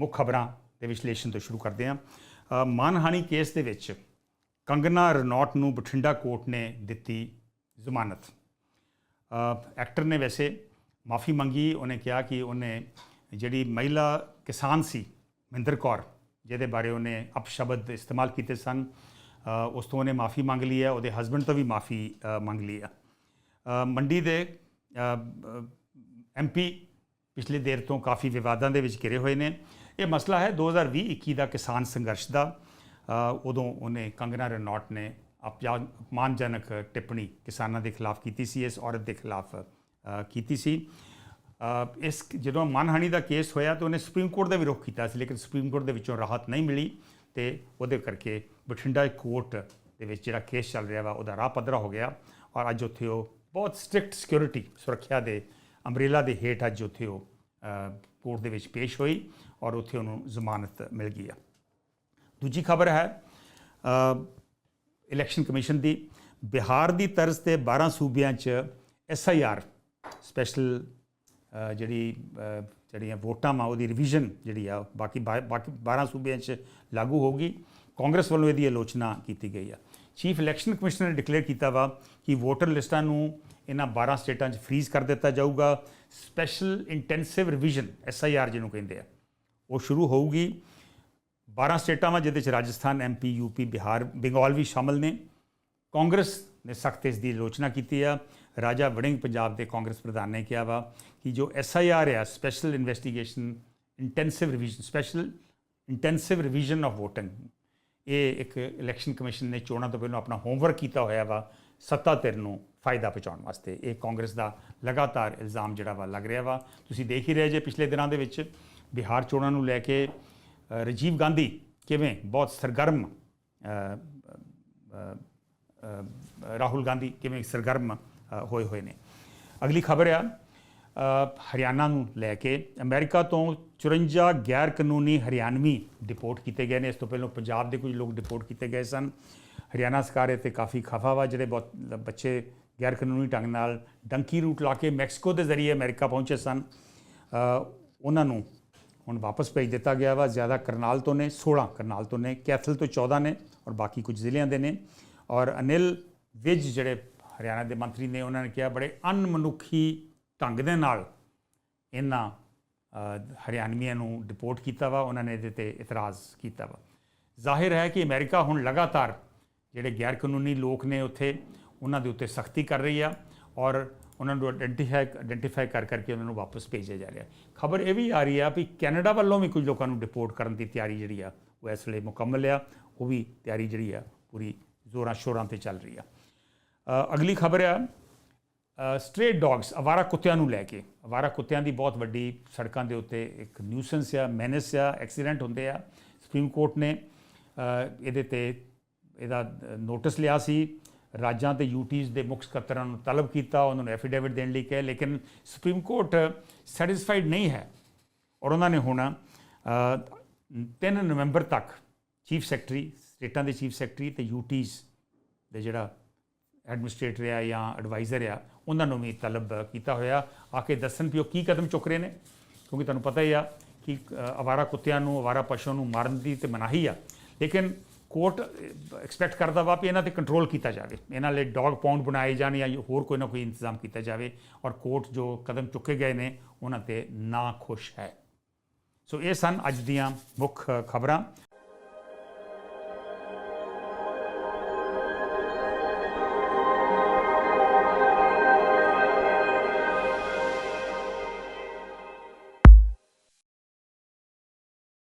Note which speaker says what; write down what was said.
Speaker 1: ਮੁੱਖ ਖਬਰਾਂ ਦੇ ਵਿਸ਼ਲੇਸ਼ਣ ਤੋਂ ਸ਼ੁਰੂ ਕਰਦੇ ਹਾਂ। ਮਾਨਹਾਨੀ ਕੇਸ ਦੇ ਵਿੱਚ ਕੰਗਨਾ ਰਣੌਤ ਨੂੰ ਬਠਿੰਡਾ ਕੋਰਟ ਨੇ ਦਿੱਤੀ ਜ਼ਮਾਨਤ। ਐਕਟਰ ਨੇ ਵੈਸੇ ਮਾਫੀ ਮੰਗੀ, ਉਹਨੇ ਕਿਹਾ ਕਿ ਉਹਨੇ ਜਿਹੜੀ ਮਹਿਲਾ ਕਿਸਾਨ ਸੀ, ਮਹਿੰਦਰ ਕੌਰ, ਜਿਹਦੇ ਬਾਰੇ ਉਹਨੇ ਅਪਸ਼ਬਦ ਇਸਤੇਮਾਲ ਕੀਤੇ ਸਨ ਉਸ ਤੋਂ ਉਹਨੇ ਮਾਫੀ ਮੰਗ ਲਈ ਹੈ, ਉਹਦੇ ਹਸਬੰਡ ਤੋਂ ਵੀ ਮਾਫੀ ਮੰਗ ਲਈ ਹੈ। ਮੰਡੀ ਦੇ ਐਮਪੀ ਪਿਛਲੇ ਦੇਰ ਤੋਂ ਕਾਫੀ ਵਿਵਾਦਾਂ ਦੇ ਵਿੱਚ ਘਿਰੇ ਹੋਏ ਨੇ। ਇਹ ਮਸਲਾ ਹੈ 2020-21 ਦਾ ਕਿਸਾਨ ਸੰਘਰਸ਼ ਦਾ। ਉਦੋਂ ਉਹਨੇ ਕੰਗਨਾ ਰਣੌਤ ਨੇ ਅਪਜਾ- ਅਪਮਾਨਜਨਕ ਟਿੱਪਣੀ ਕਿਸਾਨਾਂ ਦੇ ਖਿਲਾਫ ਕੀਤੀ ਸੀ, ਇਸ ਔਰਤ ਦੇ ਖਿਲਾਫ ਕੀਤੀ ਸੀ। ਇਸ ਜਦੋਂ ਮਾਨਹਾਨੀ ਦਾ ਕੇਸ ਹੋਇਆ ਤਾਂ ਉਹਨੇ ਸੁਪਰੀਮ ਕੋਰਟ ਦਾ ਵੀ ਰੁਖ ਕੀਤਾ ਸੀ, ਲੇਕਿਨ ਸੁਪਰੀਮ ਕੋਰਟ ਦੇ ਵਿੱਚੋਂ ਰਾਹਤ ਨਹੀਂ ਮਿਲੀ ਤੇ ਉਹਦੇ ਕਰਕੇ ਬਠਿੰਡਾ ਕੋਰਟ ਦੇ ਵਿੱਚ ਜਿਹੜਾ ਕੇਸ ਚੱਲ ਰਿਹਾ ਵਾ, ਉਹਦਾ ਰਾਹ ਪੱਧਰਾ ਹੋ ਗਿਆ ਔਰ ਅੱਜ ਉੱਥੇ ਉਹ ਬਹੁਤ ਸਟ੍ਰਿਕਟ ਸਿਕਿਉਰਿਟੀ ਸੁਰੱਖਿਆ ਦੇ ਅੰਬ੍ਰੇਲਾ ਦੇ ਹੇਠ ਅੱਜ ਉੱਥੇ ਉਹ ਕੋਰਟ ਦੇ ਵਿੱਚ ਪੇਸ਼ ਹੋਈ ਔਰ ਉੱਥੇ ਉਹਨੂੰ ਜ਼ਮਾਨਤ ਮਿਲ ਗਈ ਆ। ਦੂਜੀ ਖਬਰ ਹੈ ਇਲੈਕਸ਼ਨ ਕਮਿਸ਼ਨ ਦੀ। ਬਿਹਾਰ ਦੀ ਤਰਜ਼ ਤੇ 12 ਸੂਬਿਆਂ 'ਚ ਐਸਆਈਆਰ ਸਪੈਸ਼ਲ ਜਿਹੜੀ ਜਿਹੜੀਆਂ ਵੋਟਾਂ ਮਾ ਉਹਦੀ ਰਿਵੀਜ਼ਨ ਜਿਹੜੀ ਆ, ਬਾਕੀ ਬਾ- ਬਾਕੀ 12 ਸੂਬਿਆਂ 'ਚ ਲਾਗੂ ਹੋਗੀ ਕਾਂਗਰਸ ਵੱਲੋਂ ਇਹਦੀ ਆਲੋਚਨਾ ਕੀਤੀ ਗਈ ਆ। ਚੀਫ ਇਲੈਕਸ਼ਨ ਕਮਿਸ਼ਨਰ ਨੇ ਡਿਕਲੇਅਰ ਕੀਤਾ ਵਾ ਕਿ ਵੋਟਰ ਲਿਸਟਾਂ ਨੂੰ ਇਹਨਾਂ 12 ਸਟੇਟਾਂ 'ਚ ਫ੍ਰੀਜ਼ ਕਰ ਦਿੱਤਾ ਜਾਊਗਾ। ਸਪੈਸ਼ਲ ਇੰਟੈਂਸਿਵ ਰਿਵੀਜ਼ਨ ਐਸਆਈਆਰ ਜਿਹਨੂੰ ਕਹਿੰਦੇ ਆ, ਉਹ ਸ਼ੁਰੂ ਹੋਊਗੀ। 12 ਸਟੇਟਾਂ ਵਾ ਜਿਹਦੇ ਚ ਰਾਜਸਥਾਨ ਐਮਪੀ ਯੂਪੀ ਬਿਹਾਰ, ਬੰਗਾਲ ਵੀ ਸ਼ਾਮਲ ਨੇ। ਕਾਂਗਰਸ ਨੇ ਸਖਤ ਇਸ ਦੀ ਆਲੋਚਨਾ ਕੀਤੀ ਆ। ਰਾਜਾ ਵੜਿੰਗ ਪੰਜਾਬ ਦੇ ਕਾਂਗਰਸ ਪ੍ਰਧਾਨ ਨੇ ਕਿਹਾ ਵਾ ਕਿ ਜੋ ਐਸਆਈਆਰ ਆ special investigation intensive revision special intensive revision of voting ਇਹ ਇੱਕ ਇਲੈਕਸ਼ਨ ਕਮਿਸ਼ਨ ਨੇ ਚੋਣਾਂ ਤੋਂ ਪਹਿਲਾਂ ਆਪਣਾ ਹੋਮਵਰਕ ਕੀਤਾ ਹੋਇਆ ਵਾ ਸੱਤਾ ਧਿਰ ਨੂੰ ਫਾਇਦਾ ਪਹੁੰਚਾਉਣ ਵਾਸਤੇ। ਇਹ ਕਾਂਗਰਸ ਦਾ ਲਗਾਤਾਰ ਇਲਜ਼ਾਮ ਜਿਹੜਾ ਵਾ ਲੱਗ ਰਿਹਾ ਵਾ। ਤੁਸੀਂ ਦੇਖ ਹੀ ਰਹੇ ਜੇ ਪਿਛਲੇ ਦਿਨਾਂ ਦੇ ਵਿੱਚ ਬਿਹਾਰ ਚੋਣਾਂ ਨੂੰ ਲੈ ਕੇ ਰਾਜੀਵ ਗਾਂਧੀ ਕਿਵੇਂ ਬਹੁਤ ਸਰਗਰਮ ਰਾਹੁਲ ਗਾਂਧੀ ਕਿਵੇਂ ਸਰਗਰਮ ਹੋਏ ਹੋਏ ਨੇ। ਅਗਲੀ ਖਬਰ ਆ ਹਰਿਆਣਾ ਨੂੰ ਲੈ ਕੇ ਅਮਰੀਕਾ ਤੋਂ 54 ਗੈਰ ਕਾਨੂੰਨੀ ਹਰਿਆਣਵੀ ਡਿਪੋਰਟ ਕੀਤੇ ਗਏ ਨੇ। ਇਸ ਤੋਂ ਪਹਿਲਾਂ ਪੰਜਾਬ ਦੇ ਕੁਝ ਲੋਕ ਡਿਪੋਰਟ ਕੀਤੇ ਗਏ ਸਨ। ਹਰਿਆਣਾ ਸਰਕਾਰ ਇਹ ਤੇ ਕਾਫੀ ਖਫਾ ਵਾ, ਜਿਹੜੇ ਬਹੁਤ ਬੱਚੇ ਗੈਰ ਕਾਨੂੰਨੀ ਢੰਗ ਨਾਲ ਡੰਕੀ ਰੂਟ ਲਾ ਕੇ ਮੈਕਸੀਕੋ ਦੇ ਜ਼ਰੀਏ ਅਮਰੀਕਾ ਪਹੁੰਚੇ ਸਨ। ਉਹਨਾਂ ਨੂੰ ਹੁਣ ਵਾਪਸ ਭੇਜ ਦਿੱਤਾ ਗਿਆ ਵਾ। ਜ਼ਿਆਦਾ ਕਰਨਾਲ ਤੋਂ ਨੇ 16 ਕਰਨਾਲ ਤੋਂ ਨੇ, ਕੈਥਲ ਤੋਂ 14 ਨੇ ਔਰ ਬਾਕੀ ਕੁਝ ਜ਼ਿਲ੍ਹਿਆਂ ਦੇ ਨੇ। ਔਰ ਅਨਿਲ ਵਿਜ ਜਿਹੜੇ ਹਰਿਆਣਾ ਦੇ ਮੰਤਰੀ ਨੇ, ਉਹਨਾਂ ਨੇ ਕਿਹਾ, ਬੜੇ ਅਨਮਨੁੱਖੀ ਢੰਗ ਦੇ ਨਾਲ ਇਹਨਾਂ ਹਰਿਆਣਵੀਆਂ ਨੂੰ ਡਿਪੋਰਟ ਕੀਤਾ ਵਾ, ਉਹਨਾਂ ਨੇ ਇਹਦੇ ਤੇ ਇਤਰਾਜ਼ ਕੀਤਾ ਵਾ। ਜ਼ਾਹਿਰ ਹੈ ਕਿ ਅਮਰੀਕਾ ਹੁਣ ਲਗਾਤਾਰ ਜਿਹੜੇ ਗੈਰ ਕਾਨੂੰਨੀ ਲੋਕ ਨੇ ਉੱਥੇ, ਉਹਨਾਂ ਦੇ ਉੱਤੇ ਸਖਤੀ ਕਰ ਰਹੀ ਆ ਔਰ ਉਹਨਾਂ ਨੂੰ ਆਇਡੈਂਟੀਫਾਈ ਆਇਡੈਂਟੀਫਾਈ ਕਰ ਕਰਕੇ ਉਹਨਾਂ ਨੂੰ ਵਾਪਸ ਭੇਜਿਆ ਜਾ ਰਿਹਾ। ਖਬਰ ਇਹ ਵੀ ਆ ਰਹੀ ਆ ਵੀ ਕੈਨੇਡਾ ਵੱਲੋਂ ਵੀ ਕੁਝ ਲੋਕਾਂ ਨੂੰ ਡਿਪੋਰਟ ਕਰਨ ਦੀ ਤਿਆਰੀ ਜਿਹੜੀ ਆ, ਉਹ ਇਸ ਵੇਲੇ ਮੁਕੰਮਲ ਆ, ਉਹ ਵੀ ਤਿਆਰੀ ਜਿਹੜੀ ਆ, ਪੂਰੀ ਜ਼ੋਰਾਂ ਸ਼ੋਰਾਂ ਤੇ ਚੱਲ ਰਹੀ ਆ। ਅਗਲੀ ਖਬਰ ਆ ਸਟ੍ਰੇਟ ਡੌਗਸ ਅਵਾਰਾ ਕੁੱਤਿਆਂ ਨੂੰ ਲੈ ਕੇ। ਅਵਾਰਾ ਕੁੱਤਿਆਂ ਦੀ ਬਹੁਤ ਵੱਡੀ ਸੜਕਾਂ ਦੇ ਉੱਤੇ ਇੱਕ ਨਿਊਸੈਂਸ ਆ ਮੈਨਸ ਆ ਐਕਸੀਡੈਂਟ ਹੁੰਦੇ ਆ। ਸੁਪਰੀਮ ਕੋਰਟ ਨੇ ਇਹਦੇ ਤੇ ਇਹਦਾ ਨੋਟਿਸ ਲਿਆ ਸੀ। ਰਾਜਾਂ ਤੇ ਯੂਟੀਜ਼ ਦੇ ਮੁੱਖ ਸਕੱਤਰਾਂ ਨੂੰ ਤਲਬ ਕੀਤਾ ਉਹਨਾਂ ਨੂੰ ਐਫੀਡੇਵਿਟ ਦੇਣ ਲਈ ਕਿਹਾ ਲੇਕਿਨ ਸੁਪਰੀਮ ਕੋਰਟ ਸੈਟੀਸਫਾਈਡ ਨਹੀਂ ਹੈ। ਔਰ ਉਹਨਾਂ ਨੇ ਹੁਣ ਅ, 3 ਨਵੰਬਰ ਤੱਕ ਚੀਫ ਸੈਕਟਰੀ ਸਟੇਟਾਂ ਦੇ ਚੀਫ ਸੈਕਟਰੀ ਤੇ ਯੂਟੀਜ਼ ਦੇ ਜਿਹੜਾ ਐਡਮਿਨਿਸਟ੍ਰੇਟਰ ਆ ਜਾਂ ਐਡਵਾਈਜ਼ਰ ਆ, ਉਹਨਾਂ ਨੂੰ ਵੀ ਤਲਬ ਕੀਤਾ ਹੋਇਆ। ਆ ਕੇ ਦੱਸਣ ਵੀ ਉਹ ਕੀ ਕਦਮ ਚੁੱਕ ਰਹੇ ਨੇ, ਕਿਉਂਕਿ ਤੁਹਾਨੂੰ ਪਤਾ ਹੀ ਆ ਕਿ ਅਵਾਰਾ ਕੁੱਤਿਆਂ ਨੂੰ, ਅਵਾਰਾ ਪਸ਼ੂਆਂ ਨੂੰ ਮਾਰਨ ਦੀ ਤੇ ਮਨਾਹੀ ਆ। ਲੇਕਿਨ ਕੋਰਟ ਐਕਸਪੈਕਟ ਕਰਦਾ ਵਾ ਵੀ ਇਹਨਾਂ ਤੇ ਕੰਟਰੋਲ ਕੀਤਾ ਜਾਵੇ। ਇਹਨਾਂ ਲਈ ਡੌਗ ਪਾਉਂਡ ਬਣਾਏ ਜਾਣ ਜਾਂ ਹੋਰ ਕੋਈ ਨਾ ਕੋਈ ਇੰਤਜ਼ਾਮ ਕੀਤਾ ਜਾਵੇ ਔਰ ਕੋਰਟ ਜੋ ਕਦਮ ਚੁੱਕੇ ਗਏ ਨੇ, ਉਹਨਾਂ ਤੇ ਨਾ ਖੁਸ਼ ਹੈ। ਸੋ ਇਹ ਸਨ ਅੱਜ ਦੀਆਂ ਮੁੱਖ ਖਬਰਾਂ।